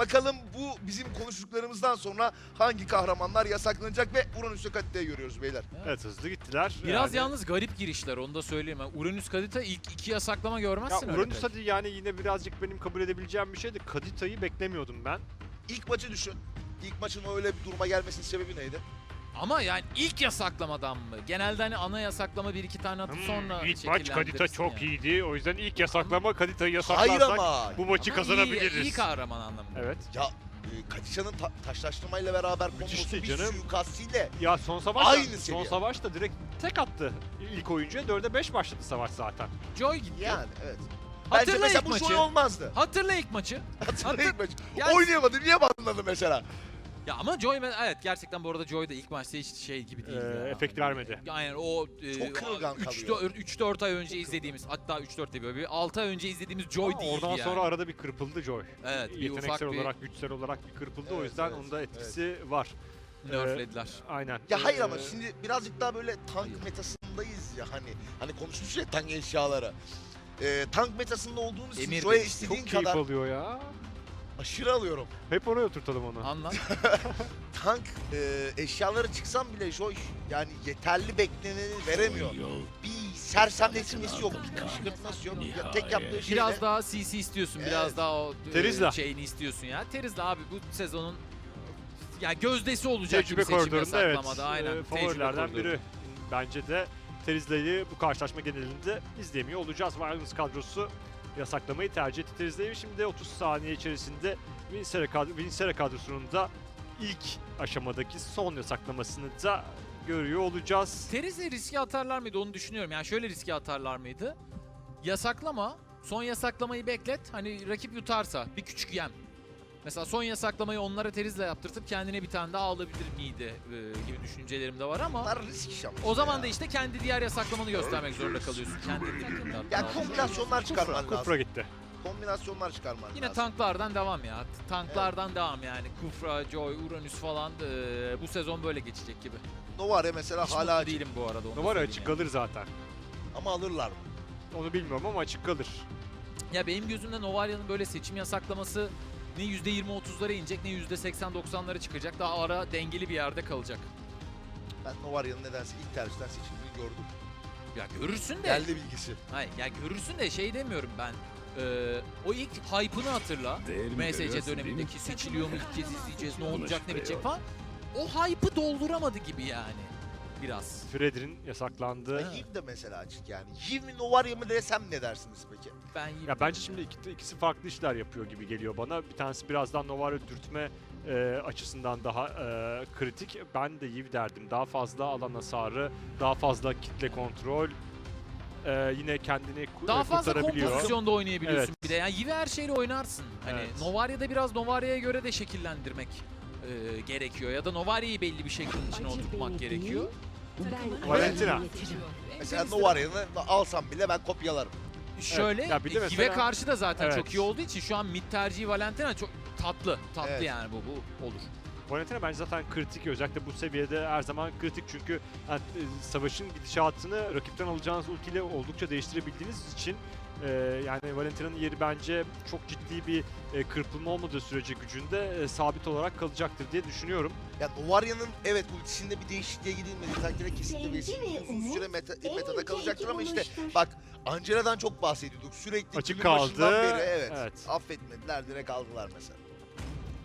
Bakalım bu bizim konuştuklarımızdan sonra hangi kahramanlar yasaklanacak ve Uranüs Katite'yi görüyoruz beyler. Evet hızlı gittiler. Biraz Yani- yalnız garip girişler onu da söyleyeyim. Yani Uranüs Kadita ilk iki yasaklama görmezsin Ya öyle Uranüs pek. hadi yani yine birazcık benim kabul edebileceğim bir şeydi. Kadita'yı beklemiyordum ben. İlk maçı düşün. İlk maçın öyle bir duruma gelmesinin sebebi neydi? Ama yani ilk yasaklamadan mı? Genelde hani ana yasaklama bir iki tane atıp sonra Hmm, ilk maç Kadita çok yani. iyiydi. O yüzden ilk yasaklama Kadita'yı Hayır yasaklarsak ama. bu maçı Ama kazanabiliriz. Iyi, iyi kahraman anlamında. Evet. Ya e, Katişa'nın ta- taşlaştırmayla beraber Müthişti kombosu bir canım. suikastiyle Ya son savaş Aynı son seviye. savaş da direkt tek attı ilk oyuncuya. 4'e 5 başladı savaş zaten. Joy gitti. yani evet. Bence Hatırla mesela ilk bu maçı. şoy olmazdı. Hatırla ilk maçı. Hatırla ilk maçı. Yani- Oynayamadı niye banladı mesela? Ya ama Joy evet gerçekten bu arada Joy da ilk maçta hiç şey gibi değil. Ee, ya. efekt vermedi. Aynen o e, Çok kırılgan kalıyor. 3-4 ay önce izlediğimiz hatta 3-4 değil böyle 6 ay önce izlediğimiz Joy Ama değildi oradan yani. sonra arada bir kırpıldı Joy. evet bir ufak Yeteneksel bir olarak, güçsel olarak bir kırpıldı. o Evet, yüzden evet, onun da etkisi var. nerflediler. Aynen. Ya hayır Ee, ama şimdi birazcık daha böyle tank Hayır. metasındayız ya hani. Hani konuşmuşuz ya tank eşyaları. Ee, tank metasında olduğunuz için Emir Joy'a Bey, istediğin çok keyif kadar alıyor ya. Aşırı alıyorum. Hep oraya oturtalım onu. Anlat. Tank e, eşyaları çıksam bile Joy yani yeterli bekleneni veremiyor. Bir sersemletilmesi yok, bir kışkırtması yok. Ya tek yaptığı şey Biraz de- daha CC istiyorsun, biraz Evet. daha o e, Terizla. şeyini istiyorsun ya. Terizla abi bu sezonun ya gözdesi olacak Tecrübe gibi seçim koridorunda evet. yasaklamada. Aynen. e, tecrübe favorilerden koridoru. biri. Bence de Terizla'yı bu karşılaşma genelinde izleyemiyor olacağız. Violence kadrosu yasaklamayı tercih etti Terizla'yı. Şimdi 30 saniye içerisinde Vincere, kad- Vincere kadrosunun da ilk aşamadaki son yasaklamasını da görüyor olacağız. Terizle riske atarlar mıydı onu düşünüyorum. Yani şöyle riske atarlar mıydı? Yasaklama, son yasaklamayı beklet. Hani rakip yutarsa bir küçük yem. Mesela son yasaklamayı onlara Terizle yaptırtıp kendine bir tane daha alabilir miydi e, gibi düşüncelerim de var ama Bunlar risk iş ama o zaman ya. da işte kendi diğer yasaklamanı göstermek zorunda kalıyorsun. Kendini. Ya kombinasyonlar çıkarman Kufra, lazım. Kufra gitti. Kombinasyonlar çıkarman Yine lazım. tanklardan devam ya. Tanklardan devam yani. Kufra, Joy, Uranüs falan e, bu sezon böyle geçecek gibi. Novaria mesela Hiç hala açık. değilim bu arada. onu da Numara söyleyeyim açık yani. kalır zaten. ama alırlar mı? Onu bilmiyorum ama açık kalır. Ya benim gözümde Novaria'nın böyle seçim yasaklaması ne %20-30'lara inecek ne %80-90'lara çıkacak. Daha ara dengeli bir yerde kalacak. Ben Novaria'nın nedense ilk tercihten seçildiğini gördüm. Ya görürsün de. Geldi bilgisi. Hayır ya görürsün de şey demiyorum ben. Ee, o ilk hype'ını hatırla. MSC dönemindeki seçiliyor mu ilk kez izleyeceğiz ne olacak ne bitecek falan. O hype'ı dolduramadı gibi yani. Biraz. Fredrin yasaklandı. Ya Yiv de mesela açık yani. Yiv mi Novaria mı desem ne dersiniz peki? Ben Ya bence şimdi iki- ikisi farklı işler yapıyor gibi geliyor bana. Bir tanesi birazdan Novario dürtme e, açısından daha e, kritik. Ben de Yiv derdim. Daha fazla alan hasarı, daha fazla kitle kontrol. e, yine kendini ku- daha e, fazla kurtarabiliyor. kompozisyonda oynayabiliyorsun Evet. bir de. Yani Yive her şeyle oynarsın. Hani Evet. Novaria'da biraz Novaria'ya göre de şekillendirmek e, gerekiyor. Ya da Novaria'yı belli bir şeklin içine oturtmak gerekiyor. Valentina. Mesela Novaria'nı alsam bile ben kopyalarım. Şöyle Ya bir de Yive mesela- karşı da zaten Evet. çok iyi olduğu için şu an mid tercihi Valentina çok tatlı. Tatlı Evet. yani bu bu olur. Valentina bence zaten kritik. Özellikle bu seviyede her zaman kritik. Çünkü yani, e, savaşın gidişatını rakipten alacağınız ultiyle oldukça değiştirebildiğiniz için e, yani Valentina'nın yeri bence çok ciddi bir e, kırpılma olmadığı sürece gücünde e, sabit olarak kalacaktır diye düşünüyorum. Ya Novaria'nın evet ultisinde bir değişikliğe gidilmediği takdirde kesinlikle bir uzun süre meta, metada kalacaktır ama işte bak Angela'dan çok bahsediyorduk. Sürekli Açık kaldı. Beri, evet, Evet. Affetmediler direkt aldılar mesela.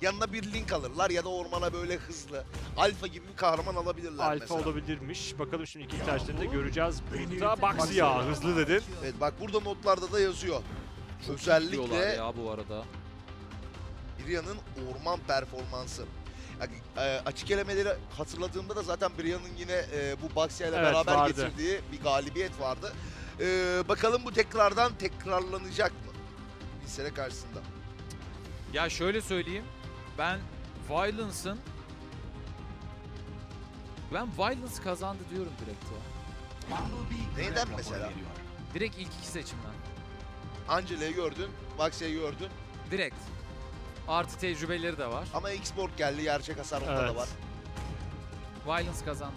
Yanına bir link alırlar ya da ormana böyle hızlı. Alfa gibi bir kahraman alabilirler Alfa mesela. olabilirmiş. Bakalım şimdi iki tercihlerini de göreceğiz. Burada Baxia hızlı dedin. Evet bak burada notlarda da yazıyor. Çok Özellikle diyorlar ya bu arada. Brian'ın orman performansı. Yani, e, açık elemeleri hatırladığımda da zaten Brian'ın yine e, bu Baxia ile Evet, beraber vardı. getirdiği bir galibiyet vardı. E, bakalım bu tekrardan tekrarlanacak mı? Bilsere karşısında. Ya şöyle söyleyeyim. Ben Violence'ın ben Violence kazandı diyorum direkt ya. Neyden mesela? Direkt ilk iki seçimden. Angela'yı gördün, Baxia'yı gördün Direkt. Artı tecrübeleri de var. ama X-Borg geldi, gerçek hasar onda da var. Violence kazandı.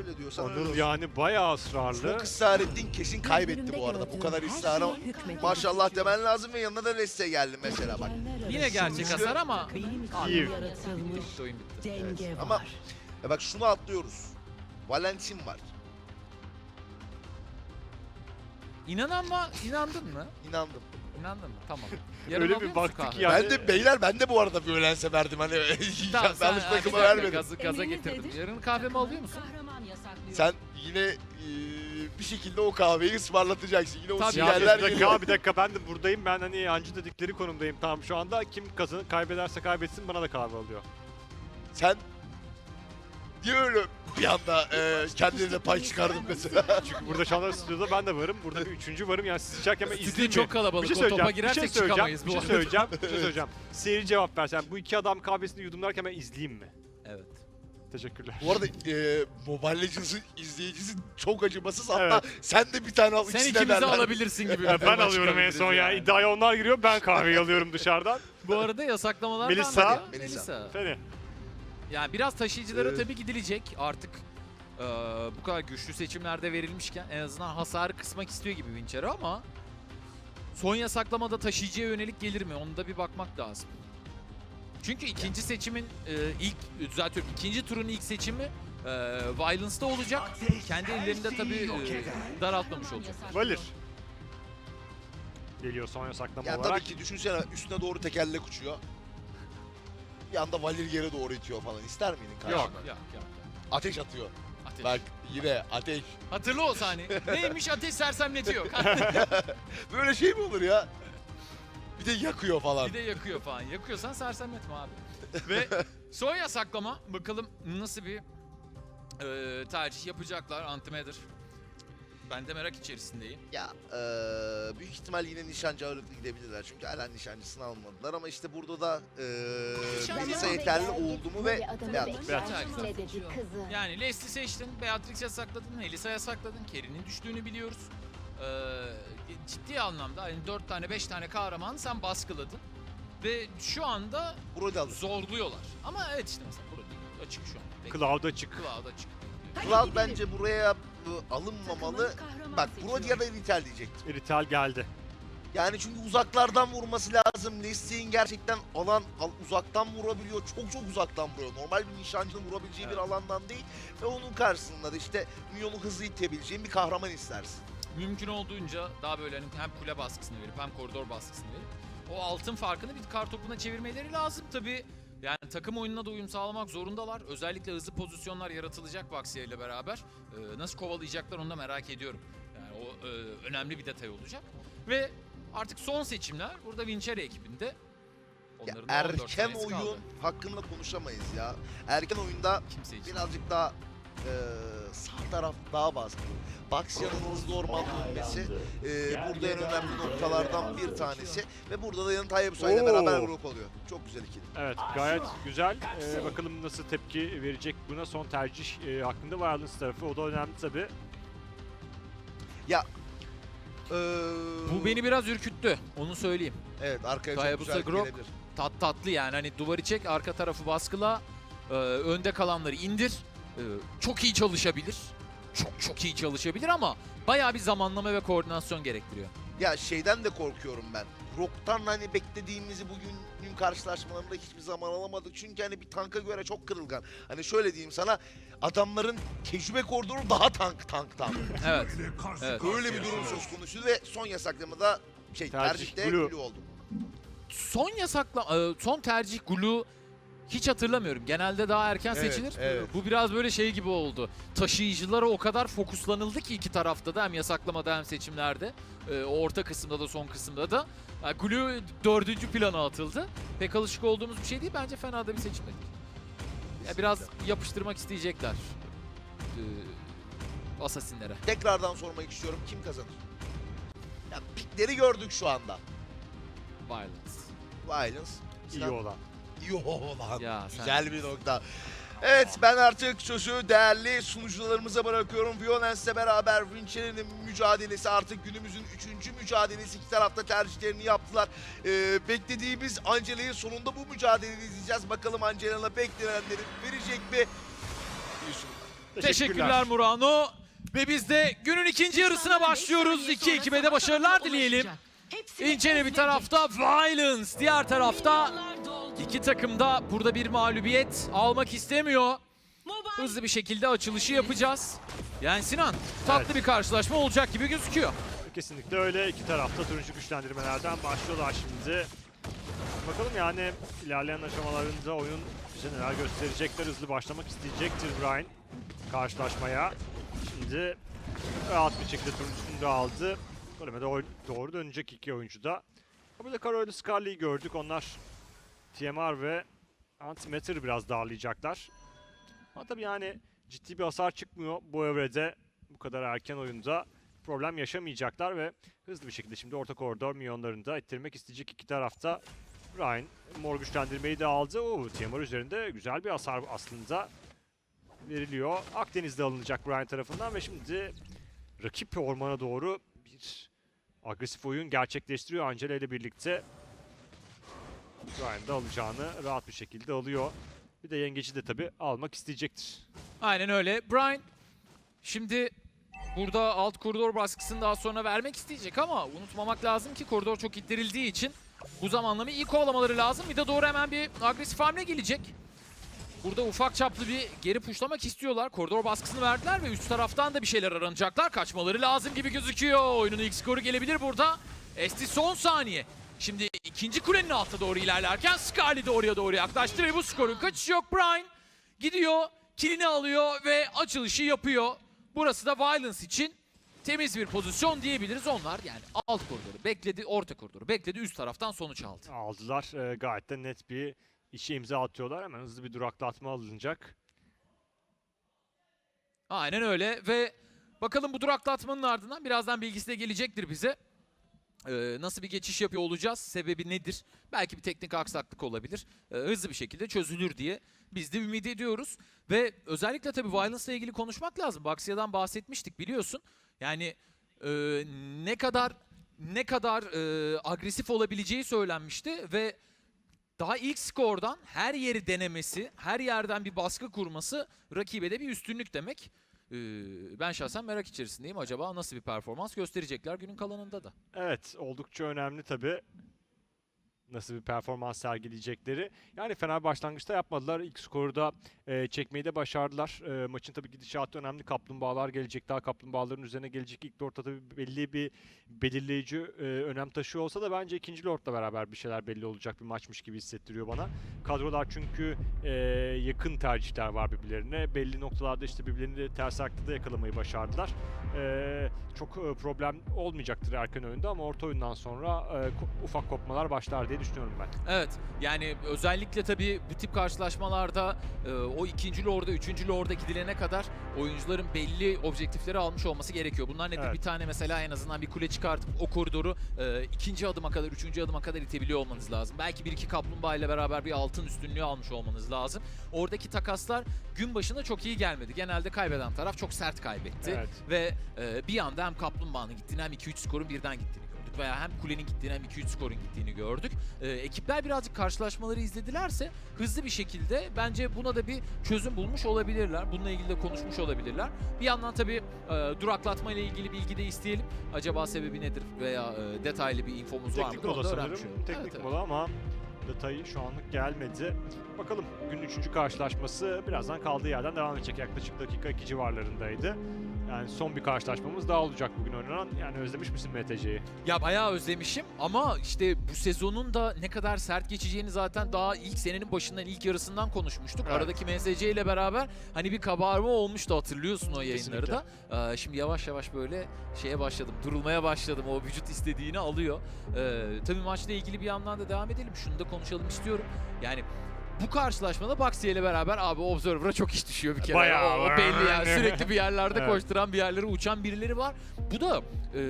Öyle diyorsan öyle Anıl olsun. yani bayağı ısrarlı. Çok ısrar ettin kesin kaybetti bu arada. Bu kadar ısrara maşallah demen lazım ve yanına da Leste geldi mesela bak. Yine gerçek hasar ama İyi. bitti oyun bitti. Denge Ama- var. E bak şunu atlıyoruz. Valentin var. İnanan mı? İnandın mı? İnandım. İnandın mı? Tamam. Öyle alıyor bir musun baktık kahve? ki yani- Ben de beyler ben de bu arada bir öğlense verdim hani Tamam, sen- yanlış dakika, vermedim. Gazı, gaza getirdim. Yarın kahvemi alıyor musun? Sen yine e, bir şekilde o kahveyi ısmarlatacaksın. Yine o Tabii. Ya bir sinyaller dakika, geliyor. bir dakika ben de buradayım. Ben hani yancı dedikleri konumdayım. Tamam şu anda kim kazan kaybederse kaybetsin bana da kahve alıyor. Sen niye öyle bir anda e, kendine pay çıkardın mesela? Çünkü burada şu anda stüdyoda ben de varım. Burada bir üçüncü varım. Yani siz içerken ben Stüdyo izleyeyim mi? çok kalabalık. Bir şey o topa. Bir girersek şey söyleyeceğim. çıkamayız Bir bu şey arada. söyleyeceğim. Bir şey söyleyeceğim. Seyirci cevap versen. Bu iki adam kahvesini yudumlarken ben izleyeyim mi? Evet. Teşekkürler. bu arada e, Mobile Legends'ın izleyicisi çok acımasız. Hatta Evet. sen de bir tane al Sen ikisine ikimizi derler. alabilirsin gibi. bir Ya ben alıyorum en son ya. yani. İddiaya onlar giriyor. Ben kahveyi alıyorum dışarıdan. Bu arada yasaklamalardan Melisa. da- Melisa. Melisa. Feni. Yani biraz taşıyıcılara Ee, tabii gidilecek artık. eee, bu kadar güçlü seçimlerde verilmişken en azından hasarı kısmak istiyor gibi Wincher'ı ama son yasaklamada taşıyıcıya yönelik gelir mi? Onu da bir bakmak lazım. Çünkü ikinci seçimin eee, ilk düzeltiyorum ikinci turun ilk seçimi eee Violence'da olacak. Kendi ellerinde tabii eee, daraltmamış olacak. Valir. Geliyor son yasaklama Ya olarak. tabii ki düşünsene üstüne doğru tekerlek uçuyor. Bir anda Valir yere doğru itiyor falan. İster miydin karşına? Yok, yok, yok. Ateş atıyor. Ateş. Bak yine ateş. Hatırla o sahne. Neymiş ateş sersemletiyor. Böyle şey mi olur ya? Bir de yakıyor falan. Bir de yakıyor falan. Yakıyorsan sersemletme abi. Ve son yasaklama bakalım nasıl bir e, tercih yapacaklar Antimatter. Ben de merak içerisindeyim. Ya eee, büyük ihtimal yine nişancı ağırlıklı gidebilirler. Çünkü hala nişancısını almadılar ama işte burada da eee Nişancı Melisa almadı. yeterli oldu mu ve Beatrix. dedi kızı. Yani Leslie seçtin, Beatrix yasakladın, Elisa yasakladın, Kerry'nin düştüğünü biliyoruz. Ee, ciddi anlamda hani 4 tane 5 tane kahraman sen baskıladın. Ve şu anda alır. zorluyorlar. Ama evet işte mesela burada açık şu an. Bekle. Cloud açık. Cloud açık. Cloud bence buraya e, alınmamalı. Bak Brody ya da Vital diyecektim. Rital geldi. Yani çünkü uzaklardan vurması lazım. Leslie'in gerçekten alan al- uzaktan vurabiliyor. Çok çok uzaktan vuruyor. Normal bir nişancının vurabileceği bir Evet. alandan değil. Ve onun karşısında da işte Minyon'u hızlı itebileceğin bir kahraman istersin. Mümkün olduğunca daha böyle hani hem kule baskısını verip hem koridor baskısını verip o altın farkını bir kar topuna çevirmeleri lazım tabii. Yani takım oyununa da uyum sağlamak zorundalar. Özellikle hızlı pozisyonlar yaratılacak Vaxia ile beraber. Ee, nasıl kovalayacaklar onu da merak ediyorum. Yani o e, önemli bir detay olacak. Ve artık son seçimler burada Vincere ekibinde. Ya Onların da 14 erken oyun kaldı. hakkında konuşamayız ya. Erken oyunda Kimse için. birazcık daha e, sağ taraf daha baskılı. Baxia'nın hızlı orman dönmesi e, burada en önemli noktalardan bir tanesi. Ve burada da yanı Hayabusa ile Oo. beraber grup oluyor. Çok güzel ikili. Evet gayet güzel. Ee, bakalım nasıl tepki verecek buna son tercih e, hakkında Violence tarafı. O da önemli tabii. Ee, Bu beni biraz ürküttü. Onu söyleyeyim. Evet arkaya çok Hayabusa güzel Grok. gelebilir. tat tatlı yani hani duvarı çek arka tarafı baskıla e, önde kalanları indir çok iyi çalışabilir çok çok iyi çalışabilir ama bayağı bir zamanlama ve koordinasyon gerektiriyor. Ya şeyden de korkuyorum ben. Rock'tan hani beklediğimizi bugünün karşılaşmalarında hiçbir zaman alamadık. Çünkü hani bir tanka göre çok kırılgan. Hani şöyle diyeyim sana adamların tecrübe koridoru daha tank tanktan. Evet. evet. Öyle bir durum söz konusu ve son yasaklamada şey Tercih, tercihte Blue. Blue oldu. Son yasakla e, son tercih Gulu hiç hatırlamıyorum. Genelde daha erken Evet, seçilir. evet. Bu biraz böyle şey gibi oldu. Taşıyıcılara o kadar fokuslanıldı ki iki tarafta da hem yasaklamada hem seçimlerde. O orta kısımda da son kısımda da. Yani Gulu dördüncü plana atıldı. Pek alışık olduğumuz bir şey değil. Bence fena da bir seçim de değil. Ya biraz yapıştırmak isteyecekler. E, Assassin'lere. Tekrardan sormak istiyorum kim kazanır? Ya pikleri gördük şu anda. Violence. Violence. İyi Sinan- olan. İyi olan. Ya sen- Güzel bir nokta. Evet ben artık sözü değerli sunucularımıza bırakıyorum. Violence'le beraber Vincere'nin mücadelesi artık günümüzün üçüncü mücadelesi. iki tarafta tercihlerini yaptılar. Ee, beklediğimiz Angela'yı sonunda bu mücadeleyi izleyeceğiz. Bakalım Angela'na beklenenleri verecek mi? Sunumlar. Teşekkürler Murano. Ve biz de günün ikinci yarısına başlıyoruz. İki ekibe de başarılar dileyelim. İncene bir tarafta Violence, diğer tarafta iki takım da burada bir mağlubiyet almak istemiyor. Hızlı bir şekilde açılışı yapacağız. Yani Sinan, tatlı Evet. bir karşılaşma olacak gibi gözüküyor. Kesinlikle öyle. İki tarafta turuncu güçlendirmelerden başlıyorlar şimdi. Bakalım yani ilerleyen aşamalarında oyun bize neler gösterecekler. Hızlı başlamak isteyecektir Brian karşılaşmaya. Şimdi rahat bir şekilde turuncusunu da aldı. Goleme doğru, doğru dönecek iki oyuncu da. Burada Karo ile Scarlet'i gördük. Onlar TMR ve Antimatter biraz darlayacaklar. Ama tabii yani ciddi bir hasar çıkmıyor bu evrede. Bu kadar erken oyunda problem yaşamayacaklar ve hızlı bir şekilde şimdi orta koridor milyonlarını da ittirmek isteyecek iki tarafta. Ryan mor güçlendirmeyi de aldı. Oo, TMR üzerinde güzel bir hasar aslında veriliyor. Akdeniz'de alınacak Ryan tarafından ve şimdi rakip ormana doğru bir agresif oyun gerçekleştiriyor Angela ile birlikte. Ryan da alacağını rahat bir şekilde alıyor. Bir de yengeci de tabii almak isteyecektir. Aynen öyle. Brian şimdi burada alt koridor baskısını daha sonra vermek isteyecek ama unutmamak lazım ki koridor çok ittirildiği için bu zamanlamayı iyi kovalamaları lazım. Bir de doğru hemen bir agresif hamle gelecek. Burada ufak çaplı bir geri puşlamak istiyorlar. Koridor baskısını verdiler ve üst taraftan da bir şeyler aranacaklar. Kaçmaları lazım gibi gözüküyor. Oyunun ilk skoru gelebilir burada. Esti son saniye. Şimdi ikinci kulenin altına doğru ilerlerken Scarlet de oraya doğru yaklaştı ve bu skorun kaçışı yok. Brian gidiyor, kilini alıyor ve açılışı yapıyor. Burası da Violence için temiz bir pozisyon diyebiliriz. Onlar yani alt koridoru bekledi, orta koridoru bekledi, üst taraftan sonuç aldı. aldılar. Ee, gayet de net bir işe imza atıyorlar. Hemen hızlı bir duraklatma alınacak. Aynen öyle ve bakalım bu duraklatmanın ardından birazdan bilgisi de gelecektir bize. Ee, nasıl bir geçiş yapıyor olacağız? Sebebi nedir? Belki bir teknik aksaklık olabilir. Ee, hızlı bir şekilde çözülür diye biz de ümit ediyoruz. Ve özellikle tabii Violence ile ilgili konuşmak lazım. Baxia'dan bahsetmiştik biliyorsun. Yani e, ne kadar ne kadar e, agresif olabileceği söylenmişti ve daha ilk skordan her yeri denemesi, her yerden bir baskı kurması rakibe de bir üstünlük demek. Ee, ben şahsen merak içerisindeyim. Acaba nasıl bir performans gösterecekler günün kalanında da. Evet oldukça önemli tabii. Nasıl bir performans sergileyecekleri. Yani fena başlangıçta yapmadılar. İlk skoru da e, çekmeyi de başardılar. E, maçın tabii gidişatı önemli. Kaplumbağalar gelecek. Daha kaplumbağaların üzerine gelecek. İlk lordda tabii belli bir belirleyici e, önem taşıyor olsa da bence ikinci lordla beraber bir şeyler belli olacak bir maçmış gibi hissettiriyor bana. Kadrolar çünkü e, yakın tercihler var birbirlerine. Belli noktalarda işte birbirlerini ters aklı yakalamayı başardılar. E, çok e, problem olmayacaktır erken oyunda ama orta oyundan sonra e, ufak kopmalar başlar diye düşünüyorum ben. Evet yani özellikle tabii bu tip karşılaşmalarda e, o ikinci lorda, üçüncü lorda gidilene kadar oyuncuların belli objektifleri almış olması gerekiyor. Bunlar nedir? Evet. Bir tane mesela en azından bir kule çıkartıp o koridoru e, ikinci adıma kadar, üçüncü adıma kadar itebiliyor olmanız lazım. Belki bir iki kaplumbağa ile beraber bir altın üstünlüğü almış olmanız lazım. Oradaki takaslar gün başında çok iyi gelmedi. Genelde kaybeden taraf çok sert kaybetti. Evet. Ve e, bir anda hem kaplumbağanın gittiğini hem 2-3 skorun birden gittiğini gördük. Veya hem kulenin gittiğini hem 2-3 skorun gittiğini gördük. E, ekipler birazcık karşılaşmaları izledilerse hızlı bir şekilde bence buna da bir çözüm bulmuş olabilirler. Bununla ilgili de konuşmuş olabilirler. Bir yandan tabii e, duraklatma ile ilgili bilgi de isteyelim. Acaba sebebi nedir veya e, detaylı bir infomuz var Teknik mıdır? mola Onu da sanırım. Teknik evet. mola ama detayı şu anlık gelmedi. Bakalım günün üçüncü karşılaşması birazdan kaldığı yerden devam edecek. Yaklaşık dakika 2 civarlarındaydı. Yani son bir karşılaşmamız daha olacak bugün oynanan. Yani özlemiş misin MTC'yi? Ya bayağı özlemişim ama işte bu sezonun da ne kadar sert geçeceğini zaten daha ilk senenin başından ilk yarısından konuşmuştuk. Evet. Aradaki MSC ile beraber hani bir kabarma olmuştu hatırlıyorsun o yayınları da. Ee, şimdi yavaş yavaş böyle şeye başladım, durulmaya başladım. O vücut istediğini alıyor. Ee, tabii maçla ilgili bir yandan da devam edelim. Şunu da konuşalım istiyorum. Yani bu karşılaşmada Baxi ile beraber abi Observer'a çok iş düşüyor bir kere. Bayağı o, o belli yani. Sürekli bir yerlerde Evet. koşturan bir yerlere uçan birileri var. Bu da e,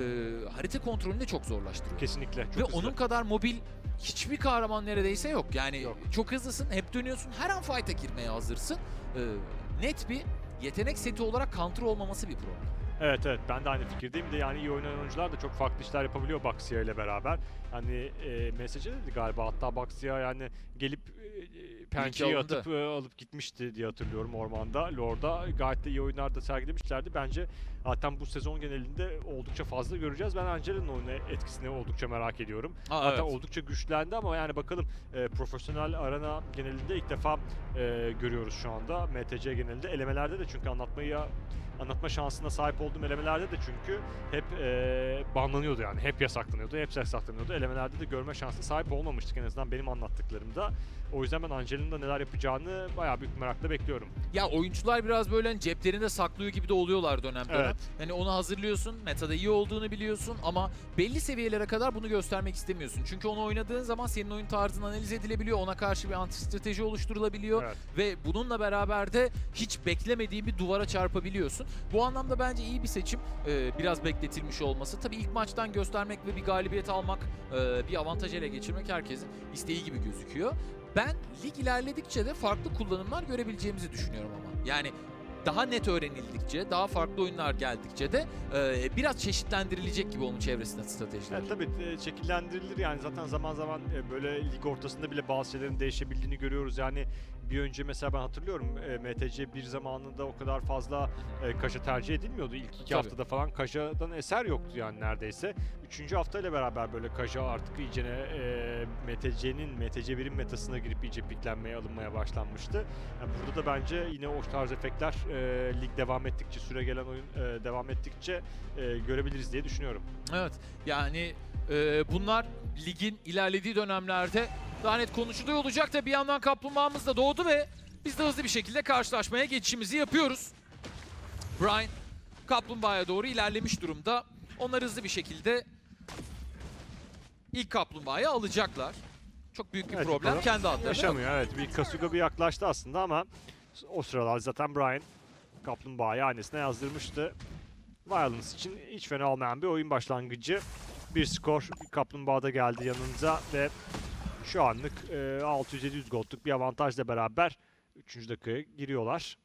harita kontrolünü de çok zorlaştırıyor. Kesinlikle. Çok Ve hızlı. onun kadar mobil hiçbir kahraman neredeyse yok. Yani Yok. çok hızlısın, hep dönüyorsun, her an fight'a girmeye hazırsın. Ee, net bir yetenek seti olarak counter olmaması bir problem. Evet evet ben de aynı fikirdeyim. De yani iyi oynayan oyuncular da çok farklı işler yapabiliyor Baxia ile beraber. Hani e, mesajı dedi galiba hatta Baxia yani gelip e, pençeyi alındı. atıp e, alıp gitmişti diye hatırlıyorum ormanda. Lord'a gayet de iyi oyunlar da sergilemişlerdi. Bence zaten bu sezon genelinde oldukça fazla göreceğiz. Ben Angela'nın oyuna etkisini oldukça merak ediyorum. Aa, Zaten evet. oldukça güçlendi ama yani bakalım e, profesyonel arena genelinde ilk defa e, görüyoruz şu anda. MTC genelinde elemelerde de çünkü anlatmayı anlatma şansına sahip olduğum elemelerde de çünkü hep e, banlanıyordu yani. Hep yasaklanıyordu, hep yasaklanıyordu. Elemelerde de görme şansına sahip olmamıştık en azından benim anlattıklarımda. O yüzden ben Angel'in de neler yapacağını bayağı büyük merakla bekliyorum. Ya oyuncular biraz böyle hani ceplerinde saklıyor gibi de oluyorlar dönem dönem. Evet. Yani onu hazırlıyorsun, metada iyi olduğunu biliyorsun ama belli seviyelere kadar bunu göstermek istemiyorsun. Çünkü onu oynadığın zaman senin oyun tarzın analiz edilebiliyor, ona karşı bir anti strateji oluşturulabiliyor Evet. ve bununla beraber de hiç beklemediğin bir duvara çarpabiliyorsun. Bu anlamda bence iyi bir seçim. Ee, biraz bekletilmiş olması. Tabii ilk maçtan göstermek ve bir galibiyet almak, e, bir avantaj ele geçirmek herkesin isteği gibi gözüküyor. Ben lig ilerledikçe de farklı kullanımlar görebileceğimizi düşünüyorum ama. Yani daha net öğrenildikçe, daha farklı oyunlar geldikçe de e, biraz çeşitlendirilecek gibi onun çevresinde stratejiler. Evet tabii e, şekillendirilir yani zaten zaman zaman e, böyle lig ortasında bile bazı şeylerin değişebildiğini görüyoruz. Yani bir önce mesela ben hatırlıyorum e, MTC bir zamanında o kadar fazla e, Kaşa tercih edilmiyordu. İlk iki Tabii. haftada falan Kaşa'dan eser yoktu yani neredeyse. Üçüncü haftayla beraber böyle Kaşa artık iyicene e, MTC'nin MTC birim metasına girip iyice piklenmeye alınmaya başlanmıştı. Yani burada da bence yine o tarz efektler e, lig devam ettikçe süre gelen oyun e, devam ettikçe e, görebiliriz diye düşünüyorum. Evet yani e, bunlar ligin ilerlediği dönemlerde daha net konuşuluyor olacak da bir yandan kaplumbağamız da doğdu ve biz de hızlı bir şekilde karşılaşmaya geçişimizi yapıyoruz. Brian kaplumbağaya doğru ilerlemiş durumda. Onlar hızlı bir şekilde ilk kaplumbağayı alacaklar. Çok büyük bir Evet, problem bakalım. kendi adlarına. Yaşamıyor evet. Bir Kasuga bir yaklaştı aslında ama o sıralar zaten Brian Kaplumbağa'yı annesine yazdırmıştı. Violence için hiç fena olmayan bir oyun başlangıcı. Bir skor bir Kaplumbağa'da geldi yanınıza ve şu anlık e, 600-700 goldluk bir avantajla beraber 3. dakikaya giriyorlar.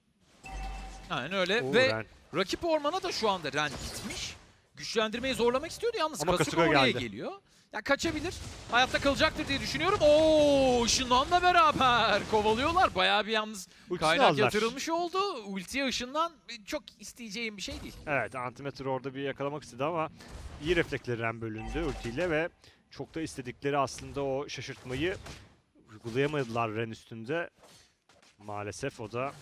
Aynen öyle Oo, ve Ren. rakip ormana da şu anda Ren gitmiş. Güçlendirmeyi zorlamak istiyordu yalnız Ama Kasuga Kasuga oraya geldi. geliyor. Ya kaçabilir. Hayatta kalacaktır diye düşünüyorum. Oo, ışınlanla beraber kovalıyorlar. Bayağı bir yalnız Ultisini kaynak aldılar. yatırılmış oldu. Ultiye ışından çok isteyeceğim bir şey değil. Evet Antimatter orada bir yakalamak istedi ama iyi refleksleri Ren bölündü ultiyle ve çok da istedikleri aslında o şaşırtmayı uygulayamadılar Ren üstünde. Maalesef o da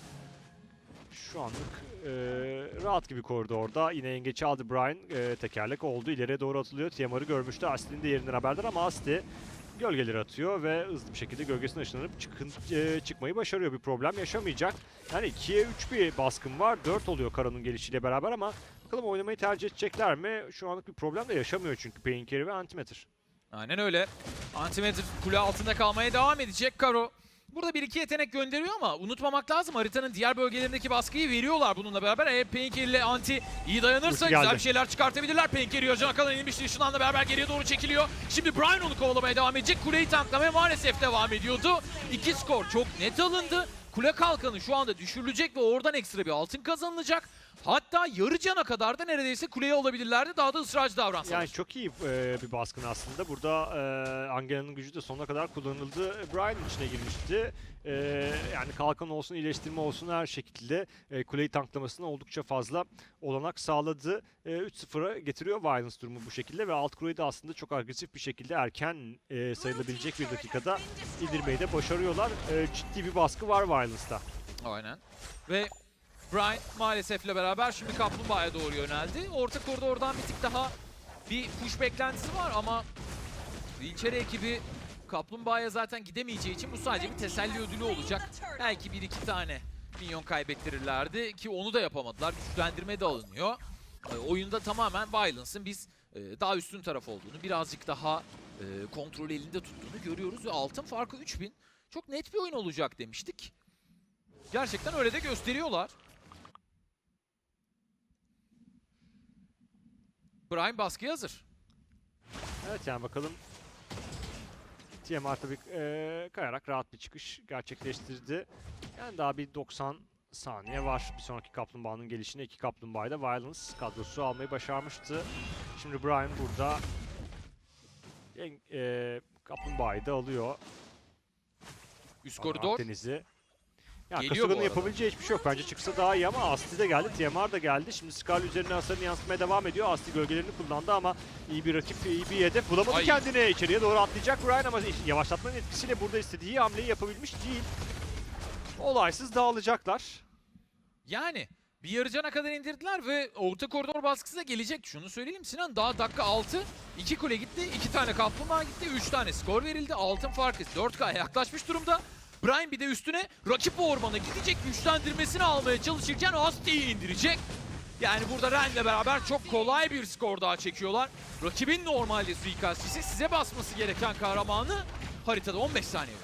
şu anlık e, rahat gibi korudu orada. Yine yengeçi aldı Brian. E, tekerlek oldu. İleriye doğru atılıyor. Tiamar'ı görmüştü. Asli'nin de yerinden haberdar ama Asli gölgeleri atıyor ve hızlı bir şekilde gölgesine ışınlanıp çıkın, e, çıkmayı başarıyor. Bir problem yaşamayacak. Yani 2'ye 3 bir baskın var. 4 oluyor Karo'nun gelişiyle beraber ama bakalım oynamayı tercih edecekler mi? Şu anlık bir problem de yaşamıyor çünkü Painkeri ve Antimatter. Aynen öyle. Antimatter kule altında kalmaya devam edecek Karo. Burada bir iki yetenek gönderiyor ama unutmamak lazım haritanın diğer bölgelerindeki baskıyı veriyorlar bununla beraber. Eğer Painker ile Anti iyi dayanırsa güzel bir şeyler çıkartabilirler. Painker yarıcına kadar inmişti. Işınlanla beraber geriye doğru çekiliyor. Şimdi Brian onu kovalamaya devam edecek. Kuleyi tanklamaya maalesef devam ediyordu. İki skor çok net alındı. Kule kalkanı şu anda düşürülecek ve oradan ekstra bir altın kazanılacak. Hatta yarı cana kadar da neredeyse kuleye alabilirlerdi. Daha da ısrarcı davransalar. Yani çok iyi e, bir baskın aslında. Burada e, Angela'nın gücü de sonuna kadar kullanıldı. Brian'ın içine girmişti. E, yani kalkan olsun, iyileştirme olsun her şekilde e, kuleyi tanklamasına oldukça fazla olanak sağladı. E, 3-0'a getiriyor Violence durumu bu şekilde ve alt kuleyi de aslında çok agresif bir şekilde erken e, sayılabilecek bir dakikada indirmeyi de başarıyorlar. E, ciddi bir baskı var Violence'da. Aynen. Ve Brian maalesefle beraber şimdi Kaplumbağa'ya doğru yöneldi. Orta koridordan bir tık daha bir push beklentisi var ama Vinçere ekibi Kaplumbağa'ya zaten gidemeyeceği için bu sadece bir teselli ödülü olacak. Belki bir iki tane minyon kaybettirirlerdi ki onu da yapamadılar. Güçlendirme de alınıyor. E, oyunda tamamen Violence'ın biz e, daha üstün taraf olduğunu, birazcık daha e, kontrol elinde tuttuğunu görüyoruz ve altın farkı 3000. Çok net bir oyun olacak demiştik. Gerçekten öyle de gösteriyorlar. Brian baskıya hazır. Evet yani bakalım. TMR tabii e, kayarak rahat bir çıkış gerçekleştirdi. Yani daha bir 90 saniye var. Bir sonraki kaplumbağanın gelişine iki kaplumbağayı da Violence kadrosu almayı başarmıştı. Şimdi Brian burada e, kaplumbağayı da alıyor. Üst koridor. Akdeniz'i. Ya Geliyor bu arada. yapabileceği hiçbir şey yok. Bence çıksa daha iyi ama Asti de geldi. TMR da geldi. Şimdi Scarlet üzerine hasarını yansıtmaya devam ediyor. Asti gölgelerini kullandı ama iyi bir rakip, iyi bir hedef bulamadı Ay. kendine. İçeriye doğru atlayacak Brian ama yavaşlatmanın etkisiyle burada istediği hamleyi yapabilmiş değil. Olaysız dağılacaklar. Yani bir yarı cana kadar indirdiler ve orta koridor baskısı da gelecek. Şunu söyleyelim Sinan daha dakika 6. 2 kule gitti, 2 tane kaplumbağa gitti, 3 tane skor verildi. Altın farkı 4K'ya yaklaşmış durumda. Brian bir de üstüne rakip ormana gidecek güçlendirmesini almaya çalışırken Asti'yi indirecek. Yani burada Ren'le beraber çok kolay bir skor daha çekiyorlar. Rakibin normalde suikastçisi size basması gereken kahramanı haritada 15 saniye.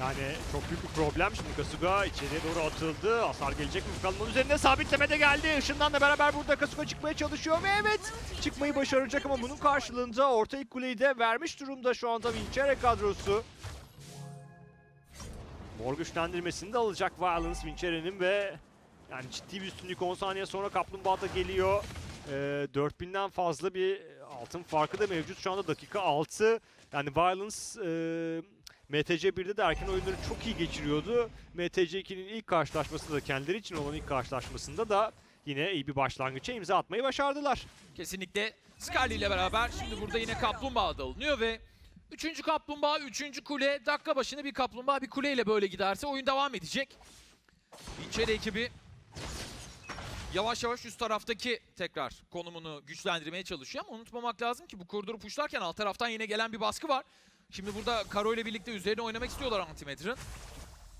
Yani çok büyük bir problem. Şimdi Kasuga içeriye doğru atıldı. Hasar gelecek mi bakalım. Onun üzerine sabitleme de geldi. Işın'dan da beraber burada Kasuga çıkmaya çalışıyor ve evet çıkmayı başaracak ama bunun karşılığında orta ilk kuleyi de vermiş durumda şu anda Vincere kadrosu. Mor güçlendirmesini de alacak Violence Vincere'nin ve yani ciddi bir üstünlük 10 saniye sonra Kaplumbağa da geliyor. Ee, 4000'den fazla bir altın farkı da mevcut. Şu anda dakika 6. Yani Violence e, MTC 1'de de erken oyunları çok iyi geçiriyordu. MTC 2'nin ilk karşılaşmasında da kendileri için olan ilk karşılaşmasında da yine iyi bir başlangıça imza atmayı başardılar. Kesinlikle Scarlet ile beraber şimdi burada yine kaplumbağa da alınıyor ve Üçüncü kaplumbağa, üçüncü kule. Dakika başına bir kaplumbağa bir kuleyle böyle giderse oyun devam edecek. İçeri ekibi yavaş yavaş üst taraftaki tekrar konumunu güçlendirmeye çalışıyor ama unutmamak lazım ki bu koridoru puşlarken alt taraftan yine gelen bir baskı var. Şimdi burada Karo ile birlikte üzerine oynamak istiyorlar Antimeter'ın.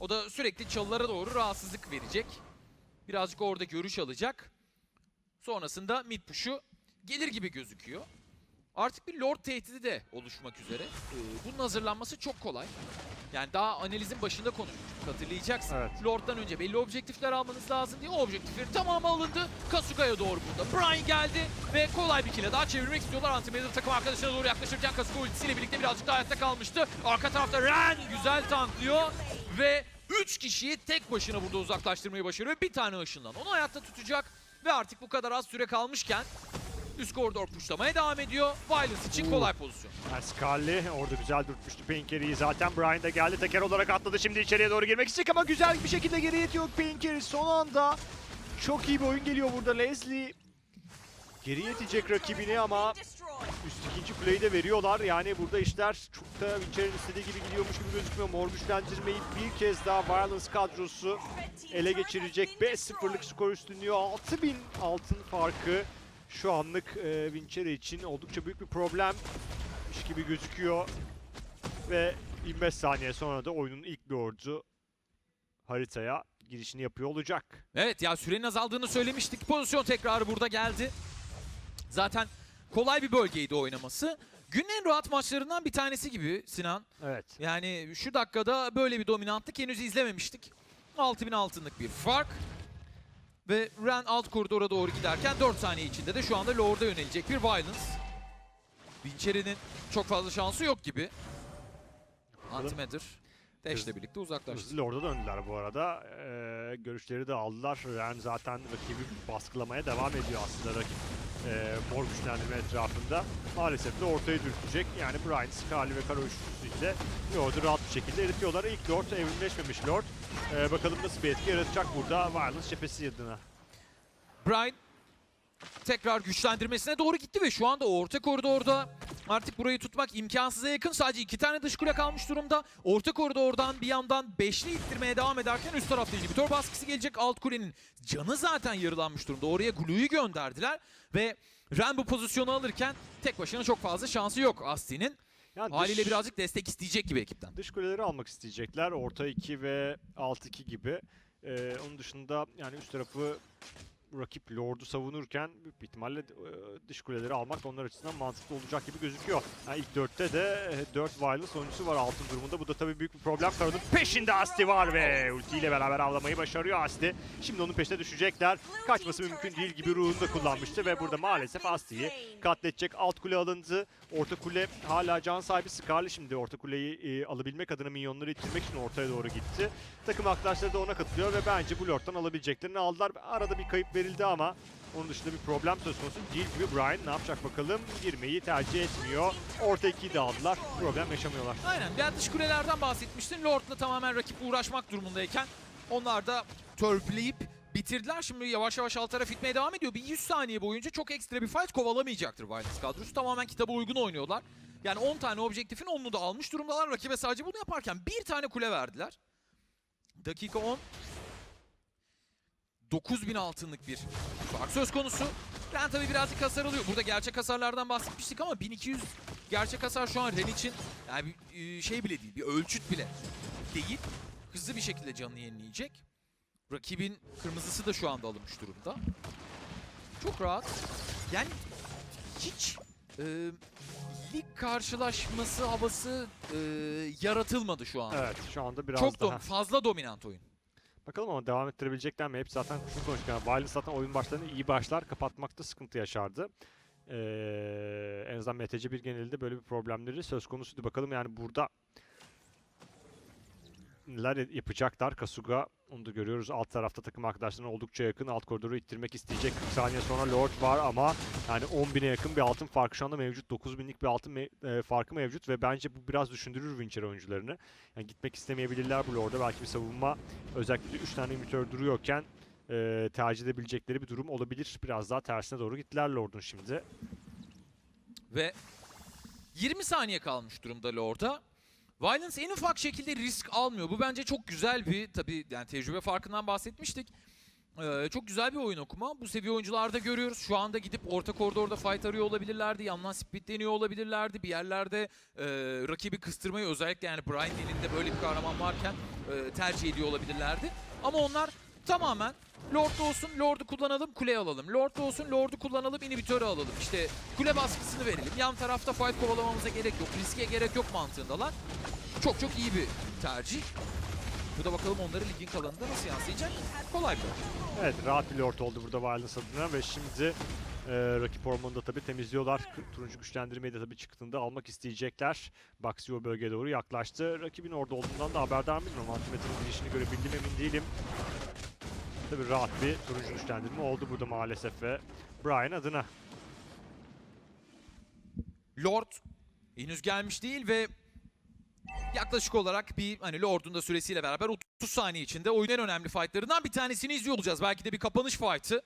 O da sürekli çalılara doğru rahatsızlık verecek. Birazcık orada görüş alacak. Sonrasında mid push'u gelir gibi gözüküyor. Artık bir Lord tehdidi de oluşmak üzere. Ee, bunun hazırlanması çok kolay. Yani daha analizin başında konuşmuştuk hatırlayacaksın. Evet. Lord'dan önce belli objektifler almanız lazım diye o objektiflerin tamamı alındı. Kasuga'ya doğru burada. Brian geldi ve kolay bir kile daha çevirmek istiyorlar. Antimatter takım arkadaşına doğru yaklaşırken Kasuga ultisiyle birlikte birazcık daha hayatta kalmıştı. Arka tarafta Ren güzel tanklıyor ve 3 kişiyi tek başına burada uzaklaştırmayı başarıyor. Bir tane ışından onu hayatta tutacak ve artık bu kadar az süre kalmışken üst koridor puşlamaya devam ediyor. Violence için kolay pozisyon. Scarlet orada güzel dürtmüştü Painkerry'i. Zaten Brian da geldi teker olarak atladı. Şimdi içeriye doğru girmek isteyecek ama güzel bir şekilde geri yetiyor Painkerry. Son anda çok iyi bir oyun geliyor burada. Leslie geri yetecek rakibini ama üst ikinci kuleyi de veriyorlar. Yani burada işler çok da Vincer'in istediği gibi gidiyormuş gibi gözükmüyor. Mor güçlendirmeyi bir kez daha Violence kadrosu ele geçirecek. 5-0'lık skor üstünlüğü 6000 altın farkı. Şu anlık e, Vincere için oldukça büyük bir problemmiş gibi gözüküyor. Ve 25 saniye sonra da oyunun ilk lordu haritaya girişini yapıyor olacak. Evet ya sürenin azaldığını söylemiştik. Pozisyon tekrarı burada geldi. Zaten kolay bir bölgeydi oynaması. Günün en rahat maçlarından bir tanesi gibi Sinan. Evet. Yani şu dakikada böyle bir dominantlık henüz izlememiştik. 6000 altınlık bir fark. Ve Ren alt koridora doğru giderken 4 saniye içinde de şu anda Lord'a yönelecek bir Violence. Vincere'nin çok fazla şansı yok gibi. Antimatter Dash'le birlikte uzaklaştı. Hızlı orada döndüler bu arada. Ee, görüşleri de aldılar. Yani zaten rakibi baskılamaya devam ediyor aslında rakip. Ee, mor güçlendirme etrafında. Maalesef de ortaya dürtecek. Yani Brian, Scarlet ve Karo üçlüsüyle Lord'u rahat bir şekilde eritiyorlar. İlk Lord evrimleşmemiş Lord. Ee, bakalım nasıl bir etki yaratacak burada Violence cephesi adına. Brian tekrar güçlendirmesine doğru gitti ve şu anda orta koridorda artık burayı tutmak imkansıza yakın. Sadece iki tane dış kule kalmış durumda. Orta koridordan bir yandan beşli ittirmeye devam ederken üst tarafta inhibitor baskısı gelecek. Alt kulenin canı zaten yarılanmış durumda. Oraya Glue'yu gönderdiler ve Ren bu pozisyonu alırken tek başına çok fazla şansı yok Asti'nin. Yani Haliyle dış- birazcık destek isteyecek gibi ekipten. Dış kuleleri almak isteyecekler. Orta 2 ve alt 2 gibi. Ee, onun dışında yani üst tarafı rakip Lord'u savunurken büyük bir ihtimalle e, dış kuleleri almak onlar açısından mantıklı olacak gibi gözüküyor. Yani ilk dörtte de e, 4 Violence oyuncusu var altın durumunda. Bu da tabii büyük bir problem. Karun'un peşinde Asti var ve ultiyle beraber avlamayı başarıyor Asti. Şimdi onun peşine düşecekler. Kaçması mümkün değil gibi ruhunu da kullanmıştı ve burada maalesef Asti'yi katledecek. Alt kule alındı. Orta kule hala can sahibi Skarlı şimdi orta kuleyi e, alabilmek adına minyonları ittirmek için ortaya doğru gitti. Takım arkadaşları da ona katılıyor ve bence bu Lord'dan alabileceklerini aldılar. Arada bir kayıp verildi ama onun dışında bir problem söz konusu değil gibi. Brian ne yapacak bakalım? Girmeyi tercih etmiyor. Orta ikiyi de aldılar. Problem yaşamıyorlar. Aynen. Ben dış kulelerden bahsetmiştin. Lord'la tamamen rakip uğraşmak durumundayken onlar da törpüleyip bitirdiler. Şimdi yavaş yavaş alt taraf itmeye devam ediyor. Bir 100 saniye boyunca çok ekstra bir fight kovalamayacaktır Violence kadrosu. Tamamen kitaba uygun oynuyorlar. Yani 10 tane objektifin 10'unu da almış durumdalar. Rakibe sadece bunu yaparken bir tane kule verdiler. Dakika 10. 9000 altınlık bir fark söz konusu. Ren tabii birazcık hasar alıyor. Burada gerçek hasarlardan bahsetmiştik ama 1200 gerçek hasar şu an Ren için yani bir e, şey bile değil, bir ölçüt bile değil. Hızlı bir şekilde canını yenileyecek. Rakibin kırmızısı da şu anda alınmış durumda. Çok rahat. Yani hiç e, lig karşılaşması havası e, yaratılmadı şu an. Evet şu anda biraz Çok daha. dom- fazla dominant oyun. Bakalım ama devam ettirebilecekler mi? Hep zaten şunu konuştuk. Yani zaten oyun başlarında iyi başlar. Kapatmakta sıkıntı yaşardı. Ee, en azından MTC bir genelinde böyle bir problemleri söz konusuydu. Bakalım yani burada neler yapacaklar. Kasuga onu da görüyoruz. Alt tarafta takım arkadaşlarına oldukça yakın. Alt koridoru ittirmek isteyecek. 40 saniye sonra Lord var ama yani 10.000'e yakın bir altın farkı şu anda mevcut. 9.000'lik bir altın me- e, farkı mevcut ve bence bu biraz düşündürür Wincher oyuncularını. Yani gitmek istemeyebilirler bu Lord'a. Belki bir savunma özellikle 3 tane imitör duruyorken e, tercih edebilecekleri bir durum olabilir. Biraz daha tersine doğru gittiler Lord'un şimdi. Ve 20 saniye kalmış durumda Lord'a. Violence en ufak şekilde risk almıyor. Bu bence çok güzel bir tabii yani tecrübe farkından bahsetmiştik. Ee, çok güzel bir oyun okuma. Bu seviye oyuncularda görüyoruz. Şu anda gidip orta koridorda fight arıyor olabilirlerdi. Yandan speed deniyor olabilirlerdi. Bir yerlerde e, rakibi kıstırmayı özellikle yani Brian elinde böyle bir kahraman varken e, tercih ediyor olabilirlerdi. Ama onlar tamamen Lord olsun, Lord'u kullanalım, kule alalım. Lord olsun, Lord'u kullanalım, inhibitörü alalım. İşte kule baskısını verelim. Yan tarafta fight kovalamamıza gerek yok, riske gerek yok mantığındalar. Çok çok iyi bir tercih. Bu da bakalım onları ligin kalanında nasıl yansıyacak? Kolay bir. Evet rahat bir Lord oldu burada Violence adına ve şimdi e, rakip ormanını da tabii temizliyorlar. Turuncu güçlendirmeyi de tabii çıktığında almak isteyecekler. Baxi o bölgeye doğru yaklaştı. Rakibin orada olduğundan da haberdar mıydım ama Antimetra'nın girişini görebildim emin değilim. Tabii rahat bir turuncu güçlendirme oldu burada maalesef ve Brian adına. Lord henüz gelmiş değil ve yaklaşık olarak bir hani Lord'un da süresiyle beraber 30 saniye içinde oyunun en önemli fightlarından bir tanesini izliyor olacağız. Belki de bir kapanış fight'ı.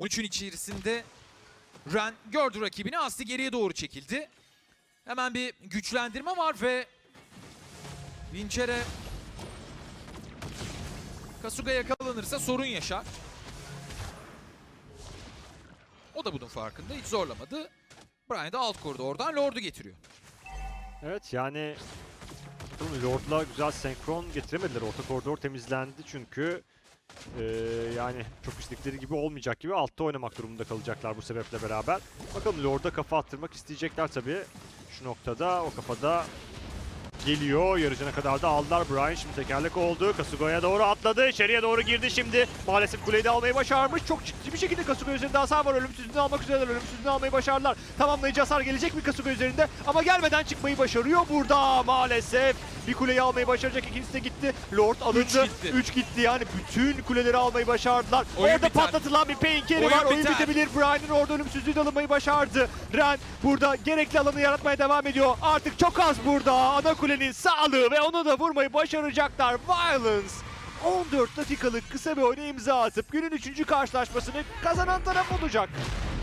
13'ün içerisinde Ren gördü rakibini. Asti geriye doğru çekildi. Hemen bir güçlendirme var ve Vincer'e Kasuga yakalanırsa sorun yaşar. O da bunun farkında. Hiç zorlamadı. Brian da alt koridordan Lord'u getiriyor. Evet yani Lord'la güzel senkron getiremediler. Orta koridor temizlendi çünkü eee, yani çok istedikleri gibi olmayacak gibi altta oynamak durumunda kalacaklar bu sebeple beraber. Bakalım Lord'a kafa attırmak isteyecekler tabii. Şu noktada o kafada geliyor. Yarıcına kadar da aldılar. Brian şimdi tekerlek oldu. Kasuga'ya doğru atladı. İçeriye doğru girdi şimdi. Maalesef kuleyi de almayı başarmış. Çok ciddi bir şekilde Kasuga üzerinde hasar var. Ölümsüzlüğünü almak üzereler. Ölümsüzlüğünü almayı başardılar. Tamamlayıcı hasar gelecek mi Kasuga üzerinde? Ama gelmeden çıkmayı başarıyor burada maalesef. Bir kuleyi almayı başaracak. İkincisi de gitti. Lord alındı. Üç gitti. 3 gitti. Yani bütün kuleleri almayı başardılar. Oyun Orada biter. patlatılan bir painkeri var. Oyun biter. bitebilir. Brian'ın orada ölümsüzlüğü de alınmayı başardı. Ren burada gerekli alanı yaratmaya devam ediyor. Artık çok az burada. Ana kulenin sağlığı ve onu da vurmayı başaracaklar. Violence 14 dakikalık kısa bir oyuna imza atıp günün 3. karşılaşmasını kazanan taraf olacak.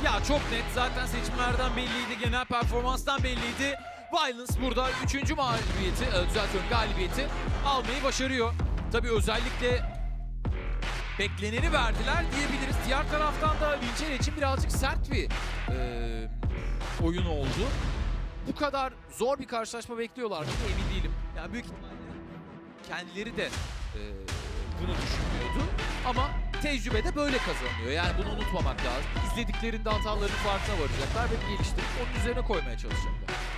Ya çok net zaten seçimlerden belliydi, genel performanstan belliydi. Violence burada 3. mağlubiyeti, e, düzeltiyorum galibiyeti almayı başarıyor. Tabii özellikle bekleneni verdiler diyebiliriz. Diğer taraftan da Vincenzo için birazcık sert bir e, oyun oldu. Bu kadar zor bir karşılaşma bekliyorlar mı emin değilim. Yani büyük ihtimalle kendileri de e, bunu düşünmüyordu. Ama tecrübe de böyle kazanılıyor. Yani bunu unutmamak lazım. İzlediklerinde hataların farkına varacaklar ve geliştirip onun üzerine koymaya çalışacaklar.